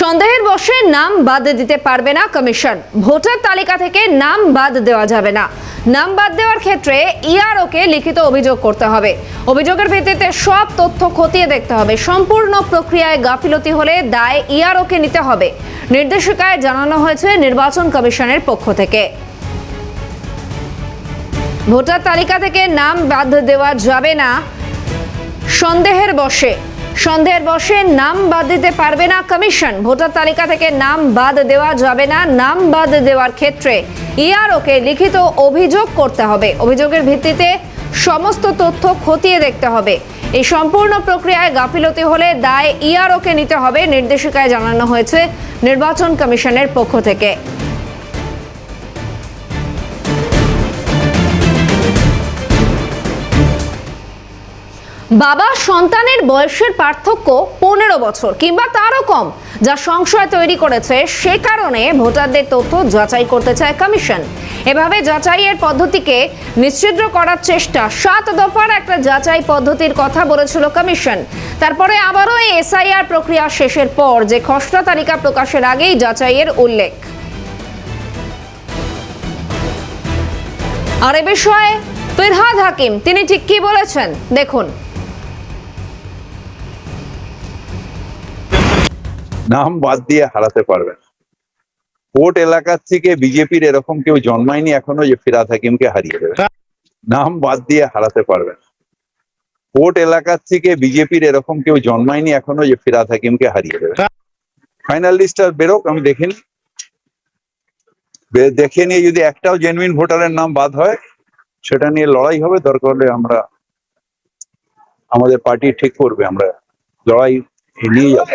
সন্দেহের বশে নাম বাদ দিতে পারবে না কমিশন। ভোটার তালিকা থেকে নাম বাদ দেওয়া যাবে না। নাম বাদ দেওয়ার ক্ষেত্রে ইআরওকে লিখিত অভিযোগ করতে হবে। অভিযোগের ভিত্তিতে সব তথ্য খতিয়ে দেখতে হবে। সম্পূর্ণ প্রক্রিয়ায় গাফিলতি হলে দায় ইআরওকে নিতে হবে। নির্দেশিকায় জানানো হয়েছে নির্বাচন কমিশনের পক্ষ থেকে। ভোটার তালিকা থেকে নাম বাদ দেওয়া যাবে না। সন্দেহের বশে সন্দেহের বশে নাম বাদ দিতে পারবে না কমিশন। ভোটার তালিকা থেকে নাম বাদ দেওয়া যাবে না, নাম বাদ দেওয়ার ক্ষেত্রে ইআরওকে লিখিত অভিযোগ করতে হবে। অভিযোগের ভিত্তিতে সমস্ত তথ্য খতিয়ে দেখতে হবে। এই সম্পূর্ণ প্রক্রিয়ায় গাফিলতি হলে দায় ইআরওকে নিতে হবে, নির্দেশিকায় জানানো হয়েছে নির্বাচন কমিশনের পক্ষ থেকে। বাবা সন্তানের বয়সের পার্থক্য পনেরো বছর কিংবা তারও কম, যা সংশয় তৈরি করেছে। সে কারণে ভোটারদের তথ্য যাচাই করতে চায় কমিশন। এভাবে যাচাইয়ের পদ্ধতিকে নিশ্চিদ্র করার চেষ্টা। সাত দফার একটা যাচাই পদ্ধতির কথা বলেছিল কমিশন। তারপরে আবারও এই এসআইআর প্রক্রিয়া শেষের পর যে খসড়া তালিকা প্রকাশের আগেই যাচাইয়ের উল্লেখ। আর এ বিষয়ে ফিরহাদ হাকিম, তিনি ঠিক কি বলেছেন? দেখুন। নাম বাদ দিয়ে হারাতে পারবে না। কোর্ট এলাকার থেকে বিজেপির এরকম কেউ জন্মায়নি, এখনও যে ফিরাদ হাকিমকে হারিয়ে দেবে। নাম বাদ দিয়ে হারাতে পারবে না। কোর্ট এলাকার থেকে বিজেপির এরকম কেউ জন্মায়নি, এখনও যে ফিরাদ হাকিমকে হারিয়ে দেবে। ফাইনাল লিস্ট আর বেরোক, আমি দেখিনি দেখে নিয়ে যদি একটাও জেনুইন ভোটারের নাম বাদ হয়, সেটা নিয়ে লড়াই হবে। দরকার হলে আমরা, আমাদের পার্টি ঠিক করবে, আমরা লড়াই নিয়ে যাব।